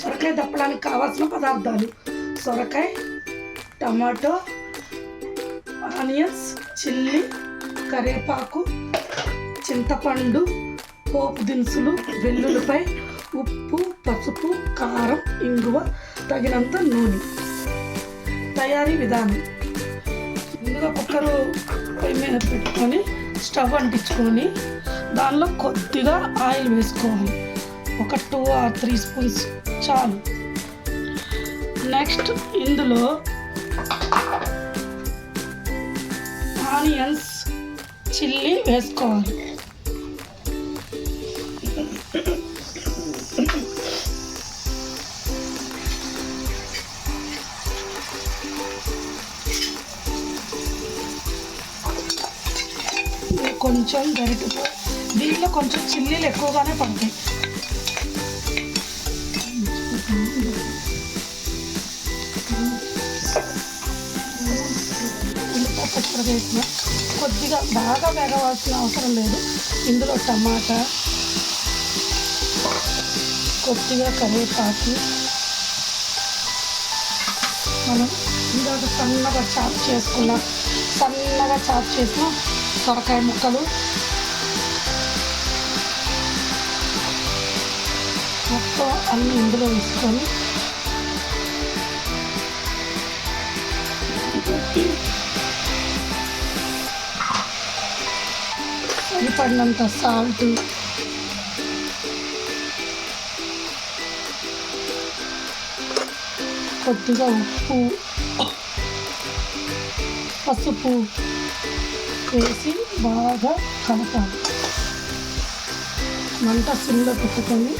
సొరకాయ దప్పడానికి కావాల్సిన పదార్థాలు. సొరకాయ టమాటో ఆనియన్స్ చిల్లీ కరివేపాకు చింతపండు పోపు దినుసులు వెల్లుల్లిపై ఉప్పు పసుపు కారం ఇంగువ తగినంత నూనె. తయారీ విధానం. ముందుగా కుక్కరు పొయ్యి మీద పెట్టుకొని స్టవ్ అంటించుకొని దానిలో కొద్దిగా ఆయిల్ వేసుకోవాలి. ఒక టూ ఆర్ త్రీ స్పూన్స్ చాలు. నెక్స్ట్ ఇందులో ఆనియన్స్ చిల్లీ వేసుకోవాలి. కొంచెం గరిటతో దీంట్లో కొంచెం చిల్లీలు ఎక్కువగానే పడతాయి. ఉల్లిపాయ వేసిన కొద్దిగా బాగా వేగవలసిన అవసరం లేదు. ఇందులో టమాటా కొద్దిగా కరివేపాకు. మనం ఇందాక సన్నగా చాప్ చేసుకున్న సన్నగా చాప్ చేసిన సొరకాయ ముక్కలు. మొత్తం అన్నీ ఇందులో వేసుకొని పడినంత సాల్ట్ కొద్దిగా ఉప్పు పసుపు వేసి బాగా కలపాలి. మంట సిమ్లో పెట్టుకొని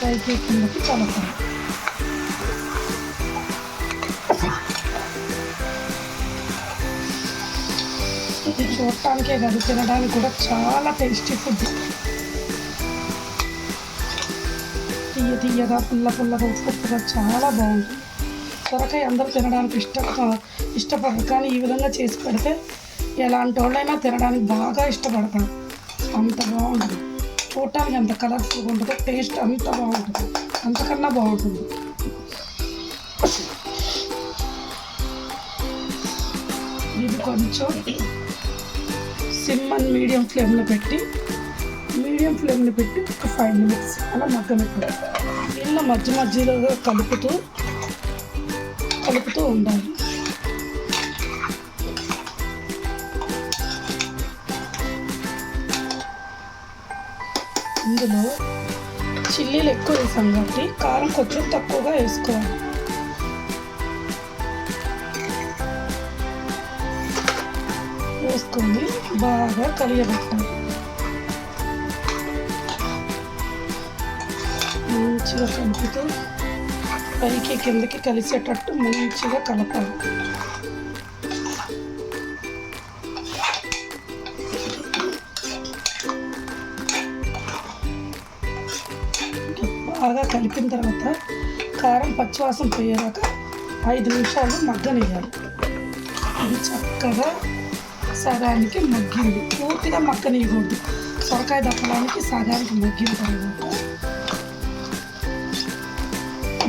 పైకి కిందకి కలపాలి. ఇది చూడటానికే కాదు తినడానికి కూడా చాలా టేస్టీ ఫుడ్ తీయ తీయగా పుల్ల పుల్లగా ఉత్పత్తిగా ఉప్పుగా చాలా బాగుంటుంది సొరకాయ అందరూ తినడానికి ఇష్ట ఇష్టపడరు. కానీ ఈ విధంగా చేసి పెడితే ఎలాంటి వాళ్ళైనా తినడానికి బాగా ఇష్టపడతారు. అంత బాగుంటుంది. చూడటానికి ఎంత కలర్ఫుల్గా ఉంటుందో టేస్ట్ అంత బాగుంటుంది. అంతకన్నా బాగుంటుంది. ఇది కొంచెం సిమ్మన్ మీడియం ఫ్లేమ్లో పెట్టి మీడియం ఫ్లేమ్లో పెట్టి ఒక ఫైవ్ మినిట్స్ అలా మగ్గనట్టు ఇలా మధ్య మధ్యలో కలుపుతూ కలుపుతూ ఉండాలి. ఇందులో చిల్లీలు ఎక్కువ వేసాం కాబట్టి కారం కొంచెం తక్కువగా వేసుకోవాలి. వేసుకొని బాగా కలియబెట్టాలి మంచిగా కలుపుతూ పైకి కిందకి కలిసేటట్టు మంచిగా కలపాలి. బాగా కలిపిన తర్వాత కారం పచ్చివాసన పోయేదాకా ఐదు నిమిషాలు మగ్గనియాలి ఇది చక్కగా సగానికి మగ్గింది. పూర్తిగా మగ్గనియకూడదు సొరకాయ దప్పడానికి సగానికి మగ్గిన తర్వాత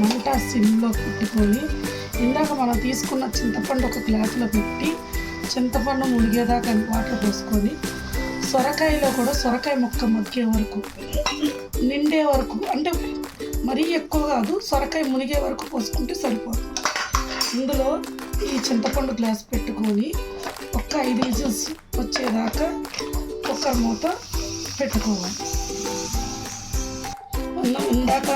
మంట సిమ్లో పెట్టుకొని ఇందాక మనం తీసుకున్న చింతపండు ఒక గ్లాసులో పెట్టి చింతపండు మునిగేదాకా వాటర్ పోసుకొని సొరకాయలో కూడా సొరకాయ ముక్క మగ్గే వరకు నిండే వరకు అంటే మరీ ఎక్కువ కాదు సొరకాయ మునిగే వరకు పోసుకుంటే సరిపోదు. ఇందులో ఈ చింతపండు గ్లాస్ పెట్టుకొని కాయ ఐదు విజిల్స్ వచ్చేదాకా కుక్కర్ మూత పెట్టుకోవాలి. ఇందాక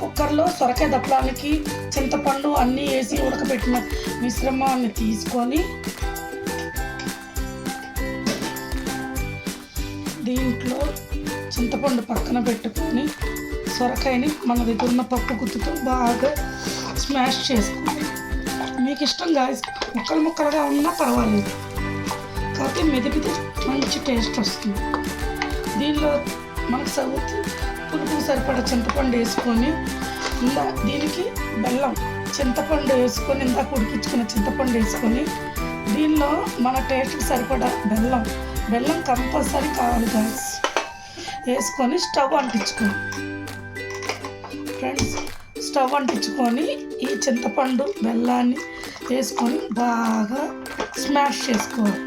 కుక్కర్లో సొరకాయ దప్పడానికి చింతపండు అన్నీ వేసి ఉడకబెట్టిన మిశ్రమాన్ని తీసుకొని దీంట్లో చింతపండు పక్కన పెట్టుకొని సొరకాయని మన దగ్గర ఉన్న పప్పు గుత్తుతో బాగా స్మాష్ చేసుకోవాలి మీకు ఇష్టం కాదు ముక్కలు ముక్కలుగా ఉన్నా పర్వాలేదు. కాకపోతే మెదిపితే మంచి టేస్ట్ వస్తుంది. దీనిలో మనకు సౌత్ పులుపు సరిపడా చింతపండు వేసుకొని ఇలా దీనికి బెల్లం చింతపండు వేసుకొని ఇందాక ఉడికించుకున్న చింతపండు వేసుకొని దీనిలో మన టేస్ట్కి సరిపడా బెల్లం బెల్లం కంపల్సరీ కావాలి గాయస్ వేసుకొని స్టవ్ అంటించుకోండి ఫ్రెండ్స్ స్టవ్ అంటించుకొని ఈ చింతపండు బెల్లాన్ని వేసుకొని బాగా స్మాష్ చేసుకోవాలి.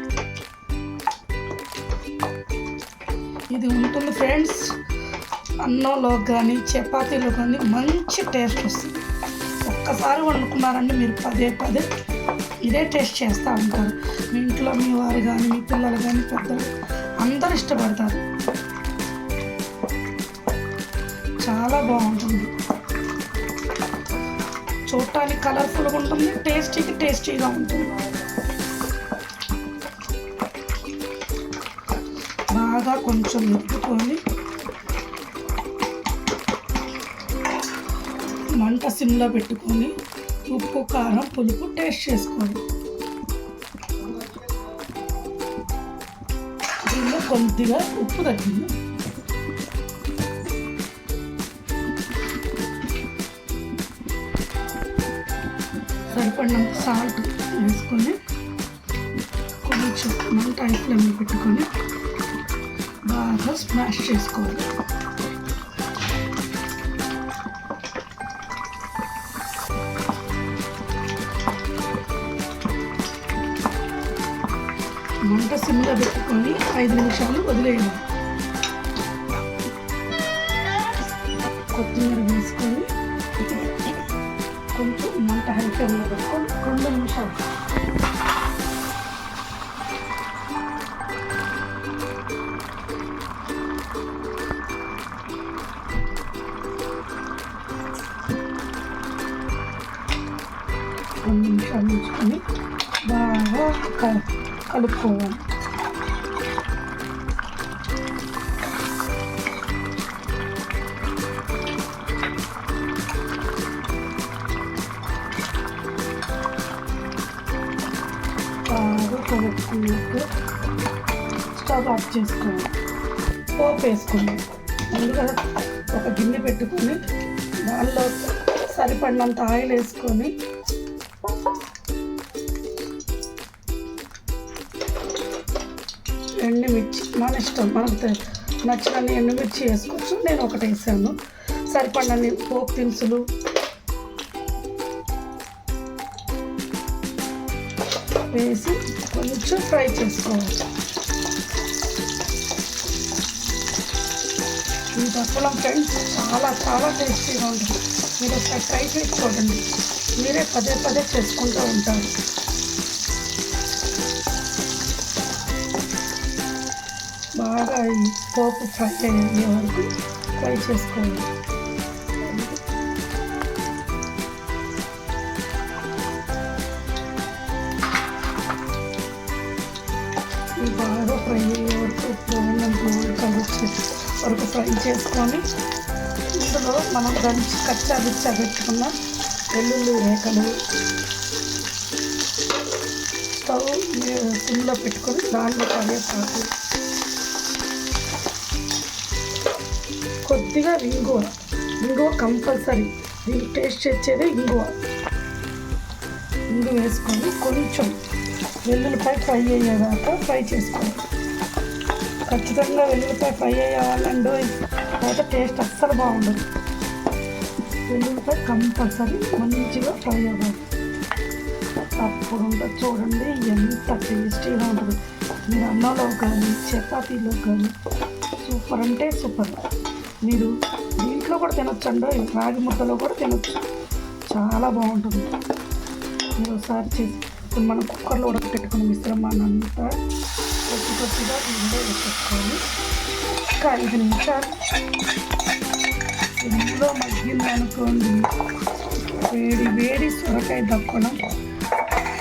ఇది ఉంటుంది ఫ్రెండ్స్. అన్నంలో కానీ చపాతీలో కానీ మంచి టేస్ట్ వస్తుంది. ఒక్కసారి వండుకున్నారంటే మీరు పదే పదే ఇదే టేస్ట్ చేస్తూ ఉంటారు. మీ ఇంట్లో మీ వారు కానీ మీ పిల్లలు కానీ పెద్దలు అందరు ఇష్టపడతారు. చాలా బాగుంటుంది. చూడటానికి కలర్ఫుల్గా ఉంటుంది టేస్టీకి టేస్టీగా ఉంటుంది. బాగా కొంచెం మెత్తుకొని మంట సిమ్లో పెట్టుకొని ఉప్పు కారం పులుపు టేస్ట్ చేసుకోండి దీనిలో కొద్దిగా ఉప్పు తగ్గింది. సరిపడినంత సాల్ట్ వేసుకొని కొంచెం మంట ఐ ఫ్లేమ్లో పెట్టుకొని బాగా స్మాష్ చేసుకోవాలి మంట సిమ్లో పెట్టుకొని ఐదు నిమిషాలు వదిలేయాలి కలుపుకోవాలి చేసుకొని స్టవ్ ఆఫ్ చేసుకోవాలి పోపు వేసుకున్నాం ముందుగా ఒక గిన్నె పెట్టుకొని దానిలో సరిపడినంత ఆయిల్ వేసుకొని మన ఇష్టం. మనకు తె- నచ్చినన్ని ఎండుమిర్చి వేసుకోవచ్చు? నేను ఒకటి వేసాను. సరిపడినన్ని పోపు దినుసులు. వేసి కొంచెం ఫ్రై చేసుకోవాలి. ఈ పప్పలం ఫ్రెండ్స్ చాలా చాలా టేస్టీగా ఉంటుంది. మీరు ఒకసారి ట్రై చేసి చూడండి మీరే పదే పదే చేసుకుంటూ ఉంటారు. బాగా ఈ పోపు ఫ్రై అయ్యే వరకు ఫ్రై చేసుకోవాలి. బాగా ఫ్రై అయ్యే వరకు గోల్డెన్ గోల్డ్ కలర్ వరకు ఫ్రై చేసుకొని ఇందులో మనం దంచి కచ్చా బిచ్చా పెట్టుకున్న వెల్లుల్లి రేఖలు స్టవ్ సిమ్లో పెట్టుకొని దాంట్లో కరివేపాకు కొద్దిగా ఇంగువ. ఇంగువ కంపల్సరీ. దీనికి టేస్ట్ వచ్చేదే ఇంగువ. ఇంగు వేసుకొని కొంచెం వెల్లుల్లిపాయ ఫ్రై అయ్యేదాకా ఫ్రై చేసుకోవాలి. ఖచ్చితంగా వెల్లుల్లిపాయ ఫ్రై అయ్యేవాళ్ళండి అయితే టేస్ట్ అస్సలు బాగుండదు. వెల్లుల్లిపాయ కంపల్సరీ మంచిగా ఫ్రై అవ్వాలి. అప్పుడు ఉంటుంది చూడండి ఎంత టేస్టీగా ఉంటుంది. మీరు అన్నంలో కానీ చపాతీలో కానీ సూపర్ అంటే సూపర్. మీరు దీంట్లో కూడా తినొచ్చు అండి రాగి ముద్దలో కూడా తినొచ్చు. చాలా బాగుంటుంది. మీరు ఒకసారి చేసి ఇప్పుడు మనం కుక్కర్లో ఉడకపెట్టుకుని మిశ్రమాన్ని అంతా కొద్ది కొద్దిగా దీంట్లో వేసేసుకోవాలి. ఒక ఐదు నిమిషాలు. ఇందులో మగ్గింది అనుకోండి. వేడి వేడి సొరకాయ దక్కడం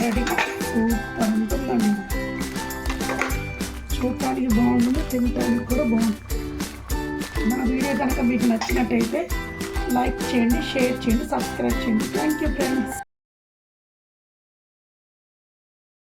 రెడీ. సూపర్ ఉంటుందండి. చూడటానికి బాగుంటుంది తినటానికి కూడా బాగుంటుంది. కనుక మీకు నచ్చినట్టయితే లైక్ చేయండి షేర్ చేయండి సబ్స్క్రైబ్ చేయండి. Thank you friends